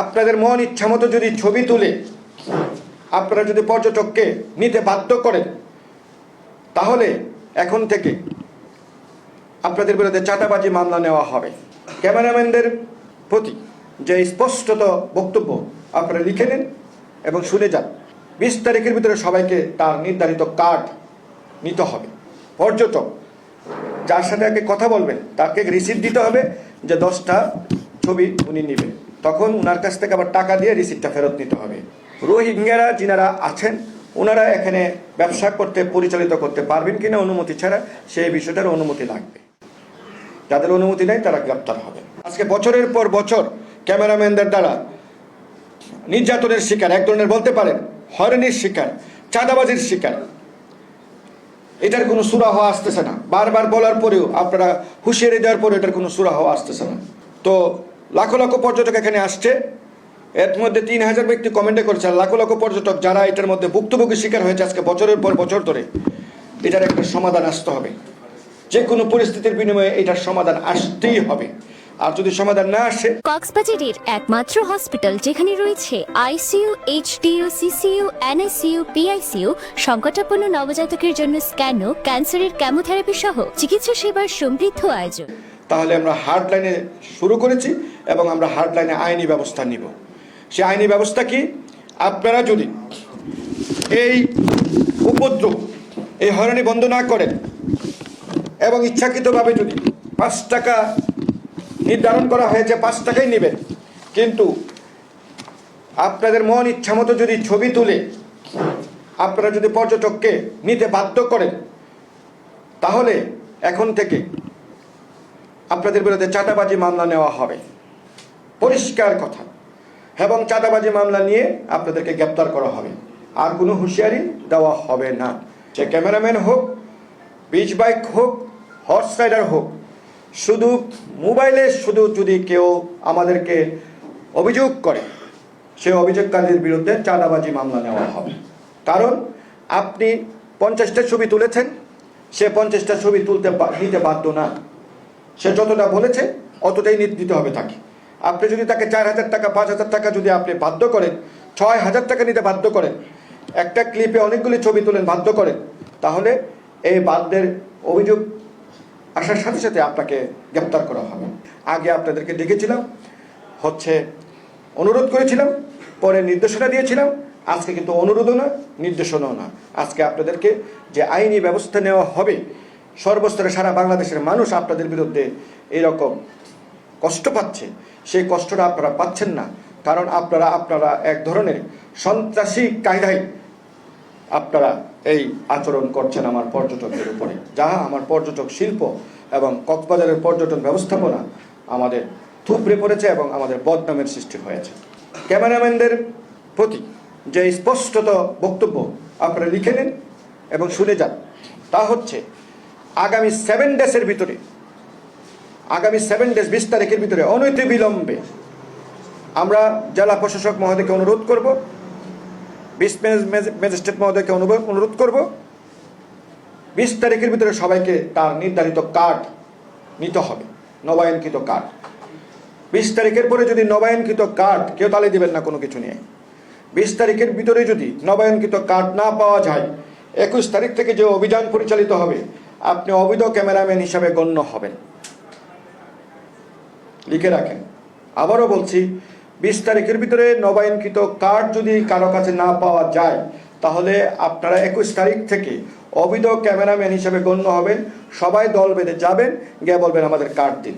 আপনাদের মন ইচ্ছা মতো যদি ছবি তুলে আপনারা যদি পর্যটককে নিতে বাধ্য করেন, তাহলে এখন থেকে আপনাদের বিরুদ্ধে চাঁদাবাজি মামলা নেওয়া হবে। ক্যামেরাম্যানদের প্রতি যে স্পষ্টত বক্তব্য আপনারা লিখে নিন এবং শুনে যান। বিশ তারিখের ভিতরে সবাইকে তার নির্ধারিত কার্ড নিতে হবে। পর্যটক, যার সাথে আগে কথা বলবেন, তাকে রিসিপ্ট দিতে হবে যে দশটা ছবি উনি নেবেন। তখন ওনার কাছ থেকে আবার টাকা দিয়ে রিসিপ্টটা ফেরত নিতে হবে। রোহিঙ্গারা যিনারা আছেন ওনারা এখানে ব্যবসা করতে, পরিচালিত করতে পারবেন কিনা অনুমতি ছাড়া সেই বিষয়টার অনুমতি লাগবে। যাদের অনুমতি নেই, তারা গ্রেপ্তার হবে। আজকে বছরের পর বছর ক্যামেরাম্যানদের দ্বারা নির্যাতনের শিকার, এক ধরনের বলতে পারেন, হয়রানির শিকার, চাঁদাবাজির শিকার। এটার কোনো সুরাহ আসতেছে না। বারবার বলার পরেও, আপনারা হুঁশিয়ারি দেওয়ার পরে এটার কোনো সুরাহ আসতেছে না। তো লাখো লাখো পর্যটক এখানে আসছে। এর মধ্যে তিন হাজার ব্যক্তি কমেন্টে করেছে লাখো লাখো পর্যটক যারা এটার মধ্যে ভুক্তভোগী শিকার হয়েছে আজকে বছরের পর বছর ধরে এটার একটা সমাধান আসতে হবে। যে কোনো পরিস্থিতির বিনিময়ে এটার সমাধান আসতেই হবে। আর যদি সমাধান না আসে কক্সবাজারের একমাত্র হসপিটাল যেখানে রয়েছে ICU HDU CCU NICU PICU সংকটাপন্ন নবজাতকের জন্য স্ক্যানো ক্যান্সারের কেমোথেরাপি সহ চিকিৎসা সেবার সমৃদ্ধ আয়োজন। তাহলে আমরা হার্ড লাইনে শুরু করেছি। এবং আমরা হার্ড লাইনে আইনি ব্যবস্থা নিব। সে আইনি ব্যবস্থা কি? আপনারা যদি এই উপদ্রব, এই হয়রানি বন্ধ না করেন এবং ইচ্ছাকৃতভাবে যদি পাঁচ টাকা নির্ধারণ করা হয়েছে, পাঁচ টাকাই নেবেন। কিন্তু আপনাদের মন ইচ্ছা মতো যদি ছবি তুলে আপনারা যদি পর্যটককে নিতে বাধ্য করেন, তাহলে এখন থেকে আপনাদের বিরুদ্ধে চাঁদাবাজি মামলা নেওয়া হবে। পরিষ্কার কথা। এবং চাঁদাবাজি মামলা নিয়ে আপনাদেরকে গ্রেপ্তার করা হবে। আর কোনো হুঁশিয়ারি দেওয়া হবে না। সে ক্যামেরাম্যান হোক বিচ বাইক হোক হর্স রাইডার হোক, শুধু মোবাইলে শুধু যদি কেউ আমাদেরকে অভিযোগ করে, সে অভিযোগকারীদের বিরুদ্ধে চাঁদাবাজি মামলা নেওয়া হবে। কারণ আপনি পঞ্চাশটা ছবি তুলেছেন, সে পঞ্চাশটা ছবি তুলতে নিতে বাধ্য না। সে যতটা বলেছে, অতটাই দিতে হবে তাকে। আপনি যদি তাকে চার হাজার টাকা, পাঁচ হাজার টাকা যদি আপনি বাধ্য করেন, ছয় হাজার টাকা নিতে বাধ্য করেন, একটা ক্লিপে অনেকগুলি ছবি তোলেন বাধ্য করেন, তাহলে এই বাদ্যের অভিযোগ আসার সাথে সাথে আপনাকে গ্রেপ্তার করা হবে। আগে আপনাদেরকে ডেকেছিলাম, হচ্ছে অনুরোধ করেছিলাম, পরে নির্দেশনা দিয়েছিলাম, আজকে কিন্তু অনুরোধও না নির্দেশনাও না আজকে আপনাদেরকে যে আইনি ব্যবস্থা নেওয়া হবে, সর্বস্তরে সারা বাংলাদেশের মানুষ আপনাদের বিরুদ্ধে এরকম কষ্ট পাচ্ছে সেই কষ্টটা আপনারা পাচ্ছেন না। কারণ আপনারা আপনারা এক ধরনের সন্ত্রাসী কায়দায় আপনারা এই আচরণ করছেন আমার পর্যটকদের উপরে। যা আমার পর্যটক শিল্প এবং কক্সবাজারের পর্যটন ব্যবস্থাপনা আমাদের থুপড়ে পড়েছে এবং আমাদের বদনামের সৃষ্টি হয়েছে। ক্যামেরাম্যানদের প্রতি যে স্পষ্টত বক্তব্য আপনারা লিখে নিন এবং শুনে যান, তা হচ্ছে আগামী সেভেন ডেসের ভিতরে আগামী সেভেন ডেজ বিশ তারিখের ভিতরে অনৈতি বিলম্বে আমরা জেলা প্রশাসক মহোদয়কে অনুরোধ করব, বিশ ম্যাজিস্ট্রেট মহোদয়কে অনুরোধ করব, বিশ তারিখের ভিতরে সবাইকে তার নির্ধারিত কার্ড নিতে হবে, নবায়নকৃত কার্ড বিশ তারিখের পরে যদি নবায়নকৃত কার্ড কেউ তালে দিবেন না কোনো কিছু নিয়ে, বিশ তারিখের ভিতরে যদি নবায়নকৃত কার্ড না পাওয়া যায়, একুশ তারিখ থেকে যে অভিযান পরিচালিত হবে, আপনি অবৈধ ক্যামেরাম্যান হিসাবে গণ্য হবেন। লিখে রাখেন। আবারও বলছি, বিশ তারিখের ভিতরে নবায়নকৃত কার্ড যদি কারও কাছে না পাওয়া যায়, তাহলে আপনারা একুশ তারিখ থেকে অবৈধ ক্যামেরাম্যান হিসেবে গণ্য হবেন। সবাই দল বেঁধে যাবেন, গিয়ে বলবেন আমাদের কার্ড দিন।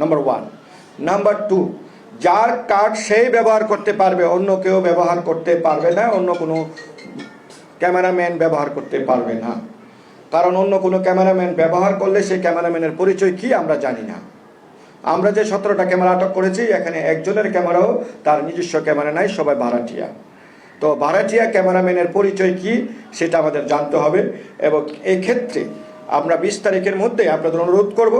নাম্বার ওয়ান নাম্বার টু যার কার্ড সেই ব্যবহার করতে পারবে, অন্য কেউ ব্যবহার করতে পারবে না, অন্য কোনো ক্যামেরাম্যান ব্যবহার করতে পারবে না। কারণ অন্য কোনো ক্যামেরাম্যান ব্যবহার করলে সেই ক্যামেরাম্যানের পরিচয় কি আমরা জানি না। আমরা যে সতেরোটা ক্যামেরা আটক করেছি, এখানে একজনের ক্যামেরাও তার নিজস্ব ক্যামেরা নাই, সবাই ভাড়াটিয়া তো ভাড়াটিয়া ক্যামেরাম্যানের পরিচয় কি, সেটা আমাদের জানতে হবে এবং এই ক্ষেত্রে আমরা বিশ তারিখের মধ্যে আপনাদের অনুরোধ করব,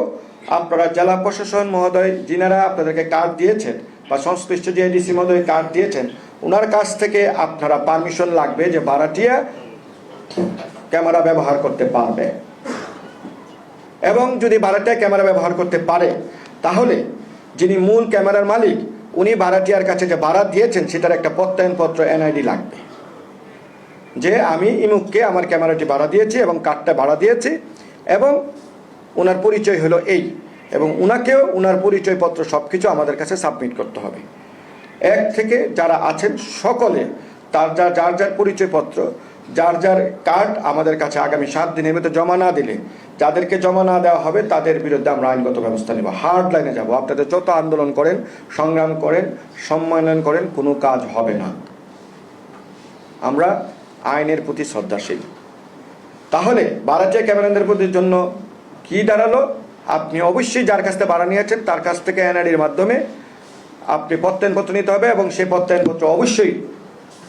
আপনারা জেলা প্রশাসন মহোদয় যিনারা আপনাদেরকে কার্ড দিয়েছেন বা সংশ্লিষ্ট যে এডিসি মহোদয় কার্ড দিয়েছেন ওনার কাছ থেকে আপনারা পারমিশন লাগবে যে ভাড়াটিয়া ক্যামেরা ব্যবহার করতে পারবে। এবং যদি বারোটা ক্যামেরা ব্যবহার করতে পারে তাহলে যিনি মূল ক্যামেরার মালিক, উনি ভাড়াটিয়ার কাছে যে ভাড়া দিয়েছেন, সেটার একটা প্রত্যয়নপত্র, এনআইডি লাগবে। যে আমি ইমুককে আমার ক্যামেরাটি ভাড়া দিয়েছি এবং কার্ডটা ভাড়া দিয়েছি, এবং ওনার পরিচয় হলো এই, এবং উনাকেও উনার পরিচয়পত্র সব কিছু আমাদের কাছে সাবমিট করতে হবে। এক থেকে যারা আছেন, সকলে তার যার যার যার পরিচয়পত্র যার যার কার্ড আমাদের কাছে আগামী সাত দিনের মধ্যে জমা না দিলে যাদেরকে জমা না দেওয়া হবে, তাদের বিরুদ্ধে আমরা আইনগত ব্যবস্থা নেব। হার্ড লাইনে যাব। আপনাদের যত আন্দোলন করেন, সংগ্রাম করেন সম্মেলন করেন, কোনো কাজ হবে না। আমরা আইনের প্রতি শ্রদ্ধাশীল। তাহলে বারাটিয়া ক্যামেরাদের প্রতির জন্য কি দাঁড়াল? আপনি অবশ্যই যার কাছ থেকে ভাড়া নিয়েছেন, তার কাছ থেকে এনআইডির মাধ্যমে আপনি প্রত্যয়নপত্র নিতে হবে এবং সেই প্রত্যয়নপত্র অবশ্যই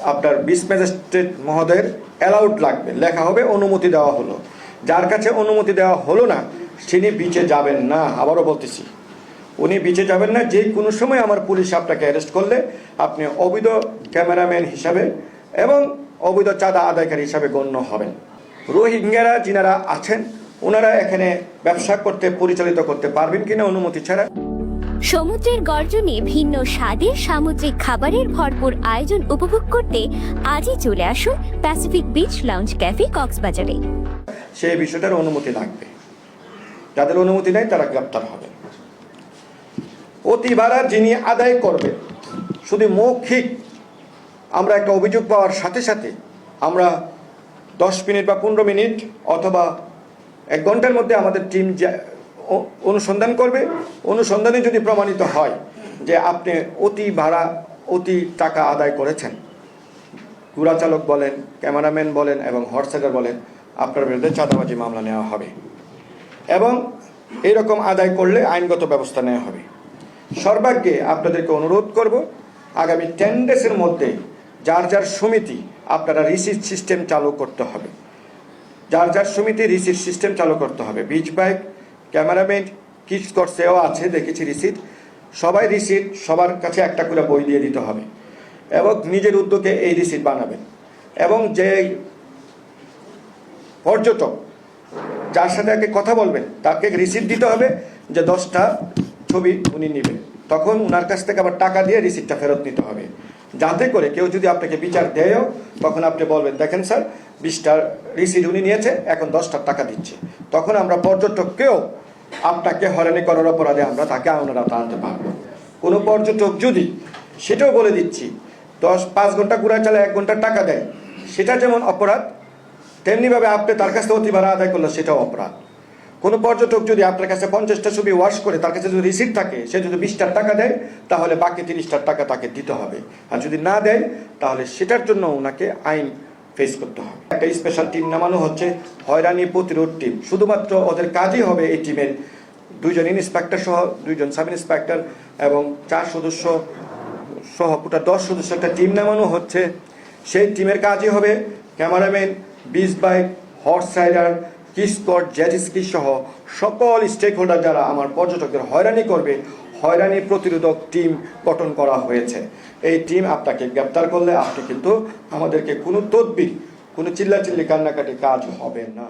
আপনার বিস ম্যাজিস্ট্রেট মহোদয়ের অ্যালাউড লাগবে। লেখা হবে, অনুমতি দেওয়া হলো। যার কাছে অনুমতি দেওয়া হলো না, তিনি বিচে যাবেন না, আবারও বলতেছি। উনি বিচে যাবেন না, যে কোনো সময় আমার পুলিশ আপনাকে অ্যারেস্ট করলে আপনি অবৈধ ক্যামেরাম্যান হিসাবে এবং অবৈধ চাঁদা আদায়কারী হিসাবে গণ্য হবেন। রোহিঙ্গারা যিনারা আছেন, ওনারা এখানে ব্যবসা করতে, পরিচালিত করতে পারবেন কিনা অনুমতি ছাড়া সমুদ্রের গর্জনে ভিন্ন স্বাদের সামুদ্রিক খাবারের ভরপুর আয়োজন উপভোগ করতে আজই চলে আসুন প্যাসিফিক বিচ লাউঞ্জ ক্যাফে কক্সবাজারে। সেই বিষয়টার অনুমতি লাগবে। যাদের অনুমতি নেই, তারা গ্রেপ্তার হবে। অতি ভাড়া যিনি আদায় করবে শুধু মৌখিক আমরা একটা অভিযোগ পাওয়ার সাথে সাথে আমরা দশ মিনিট বা পনেরো মিনিট অথবা এক ঘণ্টার মধ্যে আমাদের টিম অনুসন্ধান করবে। অনুসন্ধানে যদি প্রমাণিত হয় যে আপনি অতি ভাড়া, অতি টাকা আদায় করেছেন চালক বলেন, ক্যামেরাম্যান বলেন এবং হর্স রাইডার বলেন, আপনার বিরুদ্ধে চাঁদাবাজি মামলা নেওয়া হবে। এবং এরকম আদায় করলে আইনগত ব্যবস্থা নেওয়া হবে। সর্বাগ্যে আপনাদেরকে অনুরোধ করব, আগামী টেন ডেসের মধ্যে যার যার সমিতি আপনারা রিসিট সিস্টেম চালু করতে হবে। যার যার সমিতি রিসিট সিস্টেম চালু করতে হবে বিচ বাইক ক্যামেরাম্যান কিস করছেও আছে, দেখেছি রিসিট সবাই রিসিট সবার কাছে একটা করে বই দিয়ে দিতে হবে। এবং নিজের উদ্যোগে এই রিসিট বানাবেন। এবং যে পর্যটক, যার সাথে আগে কথা বলবেন, তাকে রিসিট দিতে হবে যে দশটা ছবি উনি নেবেন। তখন উনার কাছ থেকে আবার টাকা দিয়ে রিসিটটা ফেরত নিতে হবে। যাতে করে কেউ যদি আপনাকে বিচার দেয়ও, তখন আপনি বলবেন, দেখেন স্যার বিশটার রিসিট উনি নিয়েছে, এখন দশটার টাকা দিচ্ছে। তখন আমরা পর্যটককেও আপনাকে হয়রানি করার অপরাধে আমরা তাকে আমরা আনতে পারব। কোনো পর্যটক যদি, সেটাও বলে দিচ্ছি, দশ, পাঁচ ঘণ্টা ঘুরা চালে এক ঘণ্টা টাকা দেয়, সেটা যেমন অপরাধ, তেমনিভাবে আপনি তার কাছ অতি ভাড়া আদায় করলে সেটাও অপরাধ। কোনো পর্যটক যদি আপনার কাছে পঞ্চাশটা ছবি ওয়াশ করে, তার কাছে যদি রিসিট থাকে, সে যদি বিশটার টাকা দেয়, তাহলে বাকি তিরিশটার টাকা তাকে দিতে হবে। আর যদি না দেয়, তাহলে সেটার জন্য ওনাকে আইন ফেস করতে হবে। একটা স্পেশাল টিম নামানো হচ্ছে, হয়রানি প্রতিরোধ টিম শুধুমাত্র ওদের কাজই হবে এই টিমের দুইজন ইন্সপেক্টর সহ, দুইজন সাব ইন্সপেক্টর এবং চার সদস্য সহ পুরো দশ সদস্য একটা টিম নামানো হচ্ছে। সেই টিমের কাজই হবে cameraman beach bike horse rider কিস্কট jet ski সহ সকল স্টেক হোল্ডার যারা আমার পর্যটকদের হয়রানি করবে হয়রানি প্রতিরোধক টিম গঠন করা হয়েছে। এই টিম আপনাকে গ্রেপ্তার করলে আপনি কিন্তু আমাদেরকে কোনো তদবির, কোনো চিল্লাচিল্লি, কান্নাকাটি কাজ হবে না।